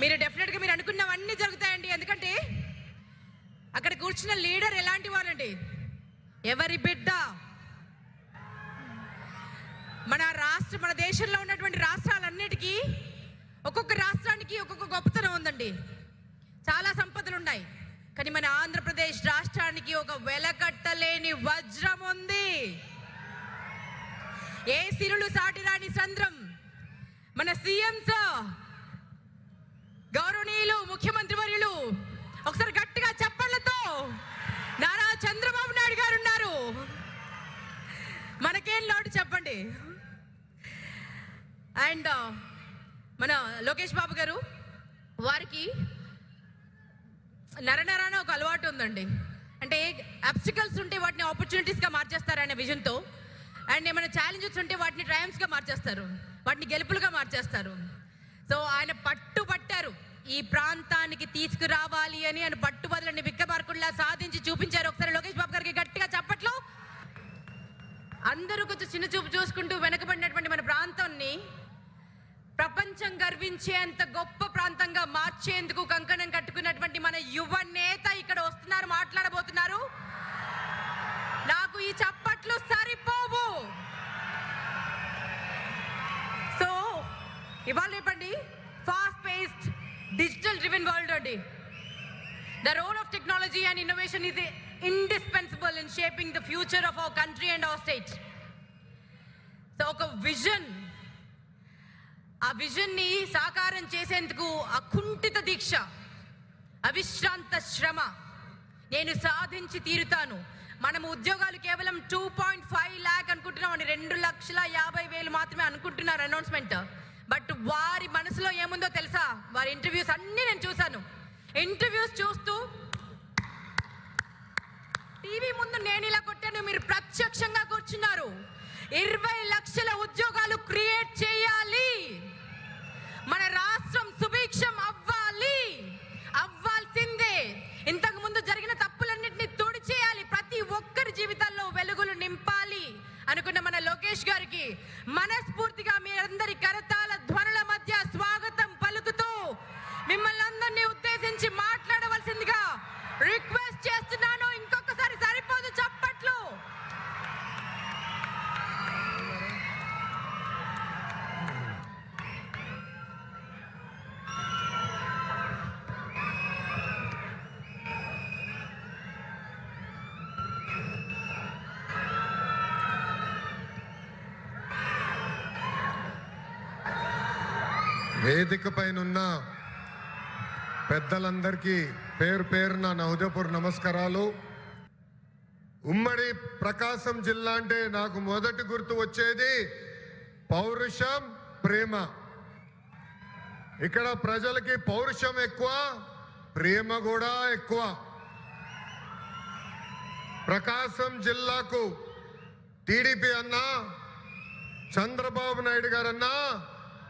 మీరు డెఫినెట్గా మీరు అనుకున్నవన్నీ జరుగుతాయండి. ఎందుకంటే అక్కడ కూర్చున్న లీడర్ ఎలాంటి వాళ్ళండి ఎవరి బిడ్డ? మన రాష్ట్ర మన దేశంలో ఉన్నటువంటి రాష్ట్రాలన్నిటికీ ఒక్కొక్క రాష్ట్రానికి ఒక్కొక్క గొప్పతనం ఉందండి. చాలా సంపదలు ఉన్నాయి కానీ మన ఆంధ్రప్రదేశ్ రాష్ట్రానికి ఒక వెలకట్టలేని వజ్రం ఉంది. ఏ సిరులు సాటిరాని చంద్రం మన సీఎం సార్ గౌరవనీయులు ముఖ్యమంత్రి వర్యులు ఒకసారి గట్టిగా చెప్పళ్ళతో నారా చంద్రబాబు నాయుడు గారు ఉన్నారు మనకేం లోటు అండ్ uh, మన లోకేష్ బాబు గారు వారికి నరనరాన ఒక అలవాటు ఉందండి. అంటే అబ్స్టికల్స్ ఉంటే వాటిని ఆపర్చునిటీస్గా మార్చేస్తారనే విజన్తో అండ్ ఏమైనా ఛాలెంజెస్ ఉంటే వాటిని ట్రయమ్స్గా మార్చేస్తారు వాటిని గెలుపులుగా మార్చేస్తారు. సో ఆయన పట్టు పట్టారు ఈ ప్రాంతానికి తీసుకురావాలి అని ఆయన పట్టుబదులని విక్కబార్కుల్లా సాధించి చూపించారు. ఒకసారి లోకేష్ బాబు గారికి గట్టిగా చప్పట్లో అందరూ కొంచెం చిన్న చూపు చూసుకుంటూ వెనకబడినటువంటి మన ప్రాంతాన్ని ప్రపంచం గర్వించేంత గొప్ప ప్రాంతంగా మార్చేందుకు కంకణం కట్టుకున్నటువంటి మన యువ నేత ఇక్కడ వస్తున్నారు మాట్లాడబోతున్నారు. నాకు ఈ చప్పట్లు సరిపోవు. సో ఇవాళ రేపండి fast paced digital driven world అండి. The role of technology and innovation ఇదే indispensable in shaping the future of our country and our state so ఒక విజన్ ఆ విజన్ని సాకారం చేసేందుకు అకుంఠిత దీక్ష అవిశ్రాంత శ్రమ నేను సాధించి తీరుతాను. మనం ఉద్యోగాలు కేవలం టూ పాయింట్ ఫైవ్ ల్యాక్ అనుకుంటున్నాం అని రెండు లక్షల యాభై వేలు మాత్రమే అనుకుంటున్నారు అనౌన్స్మెంట్ బట్ వారి మనసులో ఏముందో తెలుసా? వారి ఇంటర్వ్యూస్ అన్నీ నేను చూశాను. ఇంటర్వ్యూస్ చూస్తూ టీవీ ముందు నేను ఇలా కొట్టాను మీరు ప్రత్యక్షంగా కూర్చున్నారు. ఇరవై లక్షల ఉద్యోగాలు క్రియేట్ చేయాలి. మన రాష్ట్రం సుభిక్షం అవ్వాలి. అవ్వాల్సిందే. ఇంతకు ముందు జరిగిన తప్పులన్నింటినీ తోడి చేయాలి ప్రతి ఒక్కరి జీవితాల్లో వెలుగులు నింపాలి అనుకున్న మన లోకేష్ గారికి మనస్ఫూర్తిగా మీ అందరి వేదిక పైన ఉన్న పెద్దలందరికీ పేరు పేరున నా నమస్కారాలు. ఉమ్మడి ప్రకాశం జిల్లా అంటే నాకు మొదటి గుర్తు వచ్చేది పౌరుషం ప్రేమ. ఇక్కడ ప్రజలకి పౌరుషం ఎక్కువ ప్రేమ కూడా ఎక్కువ. ప్రకాశం జిల్లాకు టీడీపీ అన్నా చంద్రబాబు నాయుడు గారన్నా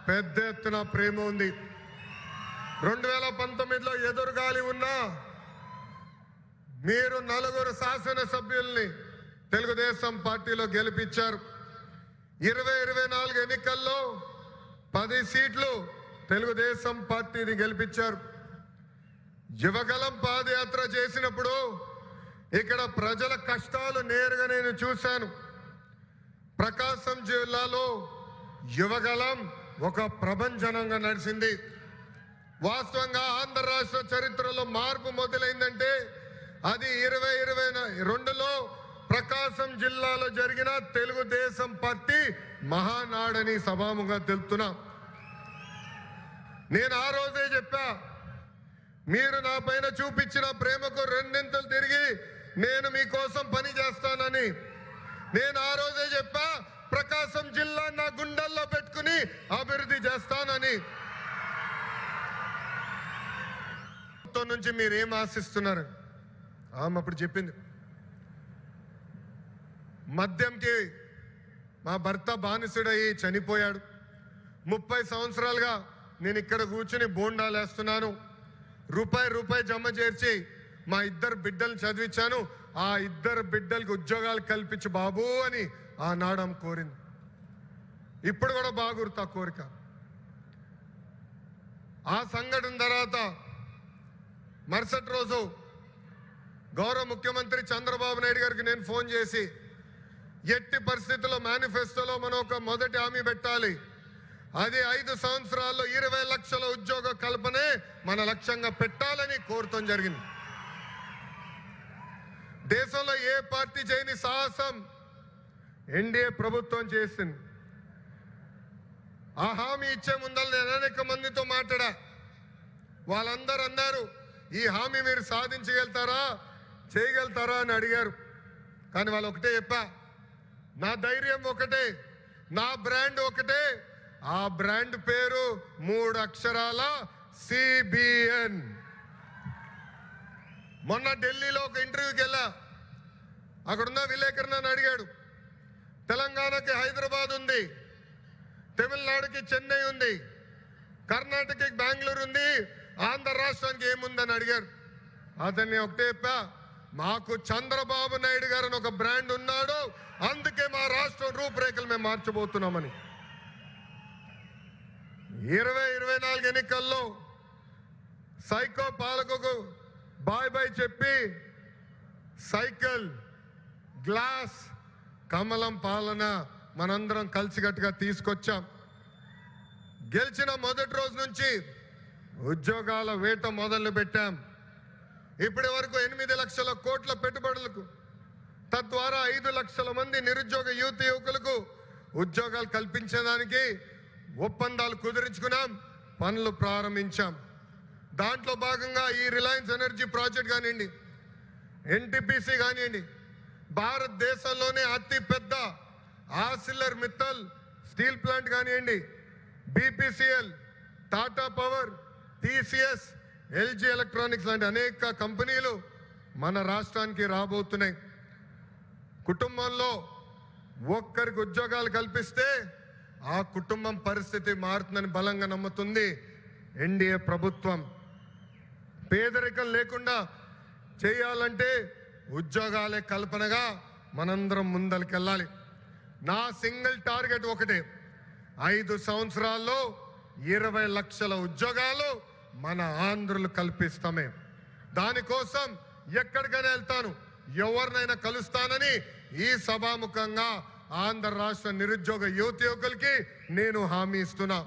పెద్ద ఎత్తున ప్రేమ ఉంది. రెండు వేల పంతొమ్మిదిలో ఎదురుగాలి ఉన్నా మీరు నలుగురు శాసనసభ్యుల్ని తెలుగుదేశం పార్టీలో గెలిపించారు. ఇరవై ఇరవై నాలుగు ఎన్నికల్లో పది సీట్లు తెలుగుదేశం పార్టీని గెలిపించారు. యువగలం పాదయాత్ర చేసినప్పుడు ఇక్కడ ప్రజల కష్టాలు నేరుగా నేను చూశాను. ప్రకాశం జిల్లాలో యువగలం ఒక ప్రభంజనంగా నడిచింది. వాస్తవంగా ఆంధ్ర రాష్ట్ర చరిత్రలో మార్పు మొదలైందంటే అది ఇరవై ఇరవై రెండులో ప్రకాశం జిల్లాలో జరిగిన తెలుగుదేశం పార్టీ మహానాడని సభాముగా తెలుపుతున్నా. నేను ఆ రోజే చెప్పా మీరు నా పైన చూపించిన ప్రేమకు రెండింతలు తిరిగి నేను మీకోసం పని చేస్తానని. నేను ఆ రోజే చెప్పా ప్రకాశం జిల్లా నా గుండెల్లో పెట్టుకుని అభివృద్ధి చేస్తానని. నుంచి మీరు ఏం ఆశిస్తున్నారు? ఆమె అప్పుడు చెప్పింది. మద్యంకి మా భర్త బానిసుడయ్యి చనిపోయాడు. ముప్పై సంవత్సరాలుగా నేను ఇక్కడ కూర్చుని బోండాలు వేస్తున్నాను. రూపాయి రూపాయి జమ చేర్చి మా ఇద్దరు బిడ్డలు చదివించాను. ఆ ఇద్దరు బిడ్డలకు ఉద్యోగాలు కల్పించు బాబు అని ఆనాడు ఆమె కోరింది. ఇప్పుడు కూడా బాగురుతా కోరిక. ఆ సంఘటన తర్వాత మరుసటి రోజు గౌరవ ముఖ్యమంత్రి చంద్రబాబు నాయుడు గారికి నేను ఫోన్ చేసి ఎట్టి పరిస్థితుల్లో మేనిఫెస్టోలో మనం ఒక మొదటి హామీ పెట్టాలి. అది ఐదు సంవత్సరాల్లో ఇరవై లక్షల ఉద్యోగ కల్పనే మన లక్ష్యంగా పెట్టాలని కోరటం జరిగింది. దేశంలో ఏ పార్టీ చేయని సాహసం ఎన్డీఏ ప్రభుత్వం చేసింది. ఆ హామీ ఇచ్చే ముందర నేను అనేక మందితో మాట్లాడా. వాళ్ళందరూ అన్నారు ఈ హామీ మీరు సాధించగలుగుతారా చేయగలుగుతారా? అని అడిగారు. కానీ వాళ్ళు ఒకటే చెప్పా నా ధైర్యం ఒకటే నా బ్రాండ్ ఒకటే. ఆ బ్రాండ్ పేరు మూడు అక్షరాల సిబిఎన్. మొన్న ఢిల్లీలో ఒక ఇంటర్వ్యూకి వెళ్ళా. అక్కడున్న విలేకరు నన్ను అడిగాడు తెలంగాణకి హైదరాబాద్ ఉంది తమిళనాడుకి చెన్నై ఉంది కర్ణాటకకి బెంగళూరు ఉంది ఆంధ్ర రాష్ట్రానికి ఏముందని అడిగారు. అతన్ని ఒకటే చెప్పా మాకు చంద్రబాబు నాయుడు గారు అని ఒక బ్రాండ్ ఉన్నాడు అందుకే మా రాష్ట్రం రూపురేఖలు మేము మార్చబోతున్నామని. ఇరవై ఇరవై నాలుగు ఎన్నికల్లో సైకో పాలకుకు బాయ్ బాయ్ చెప్పి సైకిల్ గ్లాస్ కమలం పాలన మనందరం కలిసికట్టుగా తీసుకొచ్చాం. గెలిచిన మొదటి రోజు నుంచి ఉద్యోగాల వేట మొదలు పెట్టాం. ఇప్పటి వరకు ఎనిమిది లక్షల కోట్ల పెట్టుబడులకు తద్వారా ఐదు లక్షల మంది నిరుద్యోగ యువత యువకులకు ఉద్యోగాలు కల్పించడానికి ఒప్పందాలు కుదిరించుకున్నాం పనులు ప్రారంభించాం. దాంట్లో భాగంగా ఈ రిలయన్స్ ఎనర్జీ ప్రాజెక్ట్ కానివ్వండి ఎన్టీపీసీ కానివ్వండి భారతదేశంలోనే అతి పెద్ద ఆసిల్లర్ మిత్తల్ స్టీల్ ప్లాంట్ కానివ్వండి BPCL Tata power TCS LG electronics లాంటి అనేక కంపెనీలు మన రాష్ట్రానికి రాబోతున్నాయి. కుటుంబంలో ఒక్కరికి ఉద్యోగాలు కల్పిస్తే ఆ కుటుంబం పరిస్థితి మారుతుందని బలంగా నమ్ముతుంది ఎన్డీఏ ప్రభుత్వం. పేదరికం లేకుండా చేయాలంటే ఉద్యోగాలే కల్పనగా మనందరం ముందరికెళ్ళాలి నా సింగిల్ టార్గెట్ ఒకటే. ఐదు సంవత్సరాల్లో ఇరవై లక్షల ఉద్యోగాలు మన ఆంధ్రులు కల్పిస్తామే. దానికోసం ఎక్కడికైనా వెళ్తాను. ఎవరినైనా కలుస్తానని ఈ సభాముఖంగా ఆంధ్ర రాష్ట్ర నిరుద్యోగ యువత యువకులకి నేను హామీ ఇస్తున్నా.